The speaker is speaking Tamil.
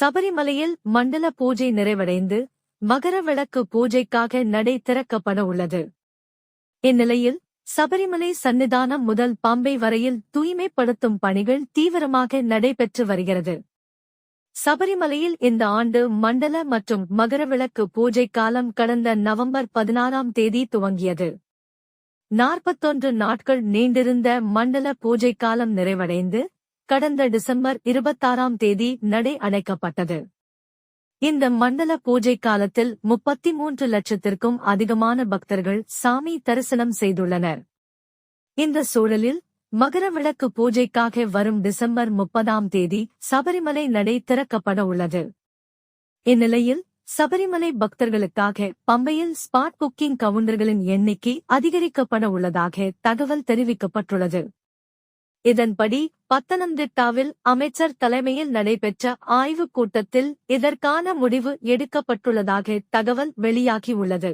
சபரிமலையில் மண்டல பூஜை நிறைவடைந்து மகர விளக்கு பூஜைக்காக நடை திறக்கப்பட உள்ளது. இந்நிலையில் சபரிமலை சன்னிதானம் முதல் பாம்பை வரையில் தூய்மைப்படுத்தும் பணிகள் தீவிரமாக நடைபெற்று வருகிறது. சபரிமலையில் இந்த ஆண்டு மண்டல மற்றும் மகரவிளக்கு பூஜை காலம் கடந்த நவம்பர் பதினாறாம் தேதி துவங்கியது. நாற்பத்தொன்று நாட்கள் நீண்டிருந்த மண்டல பூஜை காலம் நிறைவடைந்து கடந்த டிசம்பர் இருபத்தாறாம் தேதி நடை அடைக்கப்பட்டது இந்த மண்டல பூஜை காலத்தில் முப்பத்தி மூன்று லட்சத்திற்கும் அதிகமான பக்தர்கள் சாமி தரிசனம் செய்துள்ளனர். இந்த சூழலில் மகர விளக்கு பூஜைக்காக வரும் டிசம்பர் முப்பதாம் தேதி சபரிமலை நடை திறக்கப்பட உள்ளது. இந்நிலையில் சபரிமலை பக்தர்களுக்காக பம்பையில் ஸ்பாட் புக்கிங் கவுண்டர்களின் எண்ணிக்கை அதிகரிக்கப்பட உள்ளதாக தகவல் தெரிவிக்கப்பட்டுள்ளது. இதன்படி பத்தனந்திட்டாவில் அமைச்சர் தலைமையில் நடைபெற்ற ஆய்வுக் கூட்டத்தில் இதற்கான முடிவு எடுக்கப்பட்டுள்ளதாக தகவல் வெளியாகியுள்ளது.